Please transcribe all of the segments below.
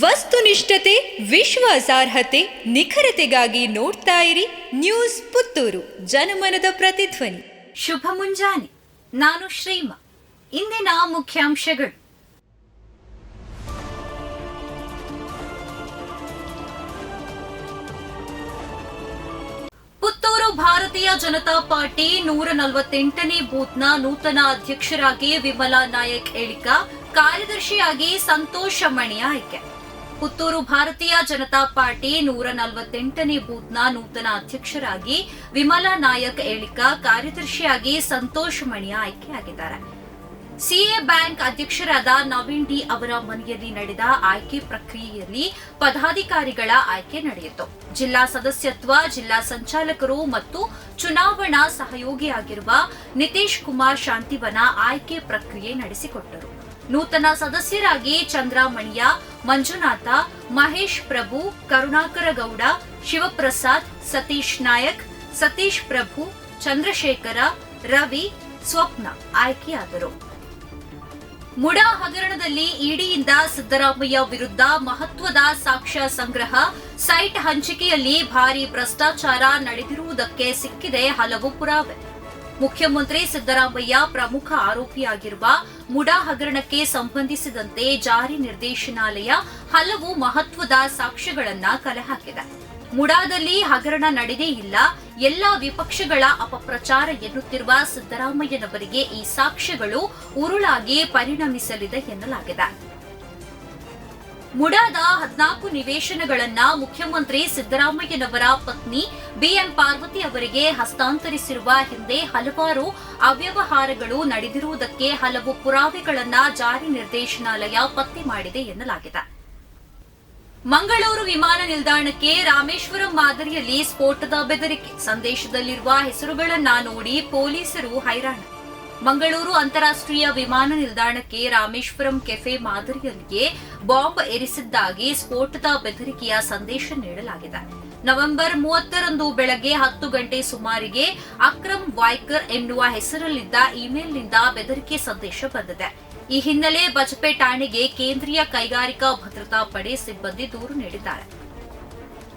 ವಸ್ತುನಿಷ್ಠತೆ, ವಿಶ್ವಾಸಾರ್ಹತೆ, ನಿಖರತೆಗಾಗಿ ನೋಡ್ತಾ ಇರಿ ನ್ಯೂಸ್ ಪುತ್ತೂರು, ಜನಮನದ ಪ್ರತಿಧ್ವನಿ. ಶುಭ ಮುಂಜಾನೆ. ನಾನು ಶ್ರೀಮ. ಇಂದಿನ ಮುಖ್ಯಾಂಶಗಳು. ಪುತ್ತೂರು ಭಾರತೀಯ ಜನತಾ ಪಾರ್ಟಿ ನೂರ ನಲವತ್ತೆಂಟನೇ ಬೂತ್ನ ನೂತನ ಅಧ್ಯಕ್ಷರಾಗಿ ವಿಮಲಾ ನಾಯಕ್ ಹೇಳಿಕ, ಕಾರ್ಯದರ್ಶಿಯಾಗಿ ಸಂತೋಷ ಮಣಿ ಆಯ್ಕೆ. ಪುತ್ತೂರು ಭಾರತೀಯ ಜನತಾ ಪಾರ್ಟಿ ನೂರ ನಲವತ್ತೆಂಟನೇ ಬೂತ್ನ ನೂತನ ಅಧ್ಯಕ್ಷರಾಗಿ ವಿಮಲಾ ನಾಯಕ್ ಏಳಿಕ ಕಾರ್ಯದರ್ಶಿಯಾಗಿ ಸಂತೋಷ್ ಮಣಿ ಆಯ್ಕೆಯಾಗಿದ್ದಾರೆ. ಸಿಎ ಬ್ಯಾಂಕ್ ಅಧ್ಯಕ್ಷರಾದ ನವೀನ್ ಡಿ ಅವರ ಮನೆಯಲ್ಲಿ ನಡೆದ ಆಯ್ಕೆ ಪ್ರಕ್ರಿಯೆಯಲ್ಲಿ ಪದಾಧಿಕಾರಿಗಳ ಆಯ್ಕೆ ನಡೆಯಿತು. ಜಿಲ್ಲಾ ಸದಸ್ಯತ್ವ, ಜಿಲ್ಲಾ ಸಂಚಾಲಕರು ಮತ್ತು ಚುನಾವಣಾ ಸಹಯೋಗಿಯಾಗಿರುವ ನಿತೀಶ್ ಕುಮಾರ್ ಶಾಂತಿವನ ಆಯ್ಕೆ ಪ್ರಕ್ರಿಯೆ ನಡೆಸಿಕೊಟ್ಟರು. ನೂತನ ಸದಸ್ಯರಾಗಿ ಚಂದ್ರಾಮಣಿಯ, ಮಂಜುನಾಥ, ಮಹೇಶ್ ಪ್ರಭು, ಕರುಣಾಕರ ಗೌಡ, ಶಿವಪ್ರಸಾದ್, ಸತೀಶ್ ನಾಯಕ್, ಸತೀಶ್ ಪ್ರಭು, ಚಂದ್ರಶೇಖರ, ರವಿ, ಸ್ವಪ್ನ ಆಯ್ಕೆಯಾದರು. ಮುಡಾ ಹಗರಣದಲ್ಲಿ ಇಡಿಯಿಂದ ಸಿದ್ದರಾಮಯ್ಯ ವಿರುದ್ಧ ಮಹತ್ವದ ಸಾಕ್ಷ್ಯ ಸಂಗ್ರಹ ಸೈಟ್ ಹಂಚಿಕೆಯಲ್ಲಿ ಭಾರಿ ಭ್ರಷ್ಟಾಚಾರ ನಡೆದಿರುವುದಕ್ಕೆ ಸಿಕ್ಕಿದೆ ಹಲವು ಪುರಾವೆ. ಮುಖ್ಯಮಂತ್ರಿ ಸಿದ್ದರಾಮಯ್ಯ ಪ್ರಮುಖ ಆರೋಪಿಯಾಗಿರುವ ಮುಡಾ ಹಗರಣಕ್ಕೆ ಸಂಬಂಧಿಸಿದಂತೆ ಜಾರಿ ನಿರ್ದೇಶನಾಲಯ ಹಲವು ಮಹತ್ವದ ಸಾಕ್ಷ್ಯಗಳನ್ನು ಕಲೆ ಹಾಕಿದೆ ಮುಡಾದಲ್ಲಿ ಹಗರಣ ನಡೆದೇ ಇಲ್ಲ. ಎಲ್ಲ ವಿಪಕ್ಷಗಳ ಅಪಪ್ರಚಾರ ಎನ್ನುತ್ತಿರುವ ಸಿದ್ದರಾಮಯ್ಯನವರಿಗೆ ಈ ಸಾಕ್ಷ್ಯಗಳು ಉರುಳಾಗಿ ಪರಿಣಮಿಸಲಿದೆ ಎನ್ನಲಾಗಿದೆ. ಮುಡಾದ ಹದಿನಾಲ್ಕು ನಿವೇಶನಗಳನ್ನ ಮುಖ್ಯಮಂತ್ರಿ ಸಿದ್ದರಾಮಯ್ಯನವರ ಪತ್ನಿ ಬಿಎಂ ಪಾರ್ವತಿ ಅವರಿಗೆ ಹಸ್ತಾಂತರಿಸಿರುವ ಹಿಂದೆ ಹಲವಾರು ಅವ್ಯವಹಾರಗಳು ನಡೆದಿರುವುದಕ್ಕೆ ಹಲವು ಪುರಾವೆಗಳನ್ನ ಜಾರಿ ನಿರ್ದೇಶನಾಲಯ ಪತ್ತೆ ಮಾಡಿದೆ ಎನ್ನಲಾಗಿದೆ. ಮಂಗಳೂರು ವಿಮಾನ ನಿಲ್ದಾಣಕ್ಕೆ ರಾಮೇಶ್ವರಂ ಮಾದರಿಯಲ್ಲಿ ಸ್ಫೋಟದ ಬೆದರಿಕೆ. ಸಂದೇಶದಲ್ಲಿರುವ ಹೆಸರುಗಳನ್ನ ನೋಡಿ ಪೊಲೀಸರು ಹೈರಾಣ. ಮಂಗಳೂರು ಅಂತಾರಾಷ್ಟ್ರೀಯ ವಿಮಾನ ನಿಲ್ದಾಣಕ್ಕೆ ರಾಮೇಶ್ವರಂ ಕೆಫೆ ಮಾದರಿಯಲ್ಲಿಯೇ ಬಾಂಬ್ ಎರಿಸಿದ್ದಾಗಿ ಸ್ಫೋಟದ ಬೆದರಿಕೆಯ ಸಂದೇಶ ನೀಡಲಾಗಿದೆ. ನವೆಂಬರ್ ಮೂವತ್ತರಂದು ಬೆಳಗ್ಗೆ ಹತ್ತು ಗಂಟೆ ಸುಮಾರಿಗೆ ಅಕ್ರಮ್ ವಾಯ್ಕರ್ ಎನ್ನುವ ಹೆಸರಲ್ಲಿದ್ದ ಇಮೇಲ್ನಿಂದ ಬೆದರಿಕೆ ಸಂದೇಶ ಬಂದಿದೆ. ಈ ಹಿನ್ನೆಲೆ ಬಜಪೆ ಠಾಣೆಗೆ ಕೇಂದ್ರೀಯ ಕೈಗಾರಿಕಾ ಭದ್ರತಾ ಪಡೆ ಸಿಬ್ಬಂದಿ ದೂರು ನೀಡಿದ್ದಾರೆ.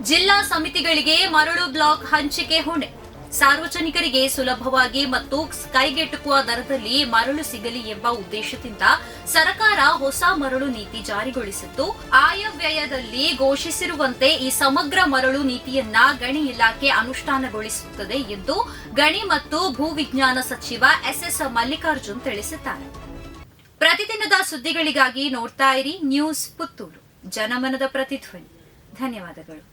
ಜಿಲ್ಲಾ ಸಮಿತಿಗಳಿಗೆ ಮರಳು ಬ್ಲಾಕ್ ಹಂಚಿಕೆ ಹೊಣೆ. ಸಾರ್ವಜನಿಕರಿಗೆ ಸುಲಭವಾಗಿ ಮತ್ತು ಕೈಗೆಟುಕುವ ದರದಲ್ಲಿ ಮರಳು ಸಿಗಲಿ ಎಂಬ ಉದ್ದೇಶದಿಂದ ಸರ್ಕಾರ ಹೊಸ ಮರಳು ನೀತಿ ಜಾರಿಗೊಳಿಸಿದ್ದು ಆಯವ್ಯಯದಲ್ಲಿ ಘೋಷಿಸಿರುವಂತೆ ಈ ಸಮಗ್ರ ಮರಳು ನೀತಿಯನ್ನ ಗಣಿ ಇಲಾಖೆ ಅನುಷ್ಠಾನಗೊಳಿಸುತ್ತದೆ ಎಂದು ಗಣಿ ಮತ್ತು ಭೂವಿಜ್ಞಾನ ಸಚಿವ ಎಸ್ಎಸ್ ಮಲ್ಲಿಕಾರ್ಜುನ್ ತಿಳಿಸಿದ್ದಾರೆ. ಪ್ರತಿದಿನದ ಸುದ್ದಿಗಳಿಗಾಗಿ ನೋಡ್ತಾ ಇರಿ ನ್ಯೂಸ್ ಪುತ್ತೂರು. ಜನಮನದ ಪ್ರತಿಧ್ವನಿ. ಧನ್ಯವಾದಗಳು.